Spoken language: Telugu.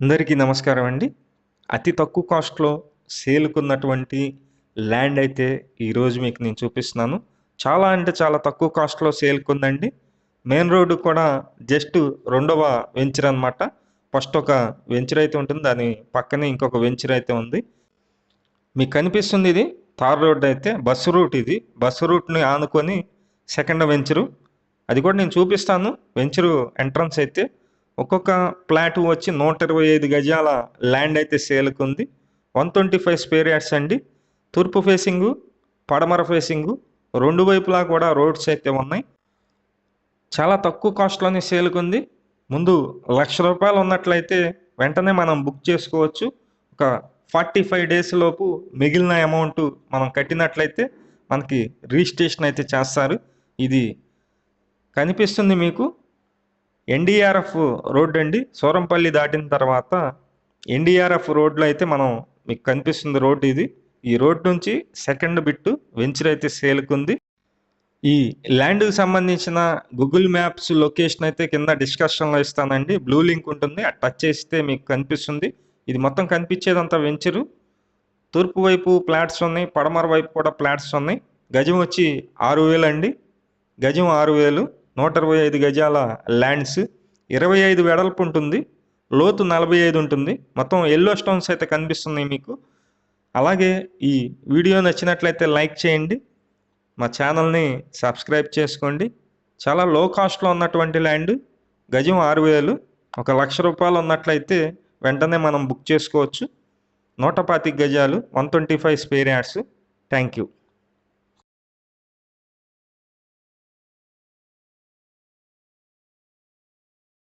అందరికీ నమస్కారం అండి. అతి తక్కువ కాస్ట్లో సేల్కున్నటువంటి ల్యాండ్ అయితే ఈరోజు మీకు నేను చూపిస్తున్నాను. చాలా అంటే చాలా తక్కువ కాస్ట్లో సేల్కుందండి. మెయిన్ రోడ్డు కూడా జస్ట్ రెండవ వెంచర్ అనమాట ఫస్ట్ ఒక వెంచర్ అయితే ఉంటుంది. దాని పక్కనే ఇంకొక వెంచర్ అయితే ఉంది. మీకు కనిపిస్తుంది ఇది తార్ రోడ్ అయితే బస్సు రూట్ ఇది. బస్సు రూట్ని ఆనుకొని సెకండ్ వెంచరు. అది కూడా నేను చూపిస్తాను. వెంచరు ఎంట్రన్స్ అయితే ఒక్కొక్క ప్లాట్ వచ్చి నూట ఇరవై ఐదు గజాల ల్యాండ్ అయితే సేల్కు ఉంది. One twenty five square yards అండి. తూర్పు ఫేసింగు పడమర ఫేసింగు రెండు వైపులా కూడా రోడ్స్ అయితే ఉన్నాయి. చాలా తక్కువ కాస్ట్లోనే సేల్కు ఉంది. ముందు లక్ష రూపాయలు ఉన్నట్లయితే వెంటనే మనం బుక్ చేసుకోవచ్చు. ఒక ఫార్టీ ఫైవ్ డేస్ లోపు మిగిలిన అమౌంట్ మనం కట్టినట్లయితే మనకి రిజిస్ట్రేషన్ అయితే చేస్తారు. ఇది కనిపిస్తుంది మీకు. ఎన్డీఆర్ఎఫ్ రోడ్ అండి. సూరంపల్లి దాటిన తర్వాత ఎన్డీఆర్ఎఫ్ రోడ్లో అయితే మనం మీకు కనిపిస్తుంది రోడ్ ఇది. ఈ రోడ్ నుంచి సెకండ్ బిట్టు వెంచర్ అయితే సేల్కుంది ఈ ల్యాండ్కి సంబంధించిన గూగుల్ మ్యాప్స్ లొకేషన్ అయితే కింద డిస్కషన్లో ఇస్తానండి. బ్లూ లింక్ ఉంటుంది. అది టచ్ చేస్తే మీకు కనిపిస్తుంది. ఇది మొత్తం కనిపించేదంతా వెంచరు. తూర్పు వైపు ప్లాట్స్ ఉన్నాయి. పడమర వైపు కూడా ప్లాట్స్ ఉన్నాయి. గజం వచ్చి ఆరు వేలు అండి. గజం ఆరు వేలు. నూట ఇరవై ఐదు గజాల ల్యాండ్స్ ఇరవై ఐదు వెడల్పు ఉంటుంది లోతు నలభై ఐదు ఉంటుంది. మొత్తం ఎల్లో స్టోన్స్ అయితే కనిపిస్తున్నాయి మీకు. అలాగే ఈ వీడియో నచ్చినట్లయితే లైక్ చేయండి. మా ఛానల్ని సబ్స్క్రైబ్ చేసుకోండి. చాలా లో కాస్ట్లో ఉన్నటువంటి ల్యాండ్ గజం ఆరు వేలు. ఒక లక్ష రూపాయలు ఉన్నట్లయితే వెంటనే మనం బుక్ చేసుకోవచ్చు. నూట పాతిక గజాలు one twenty five square yards thank you.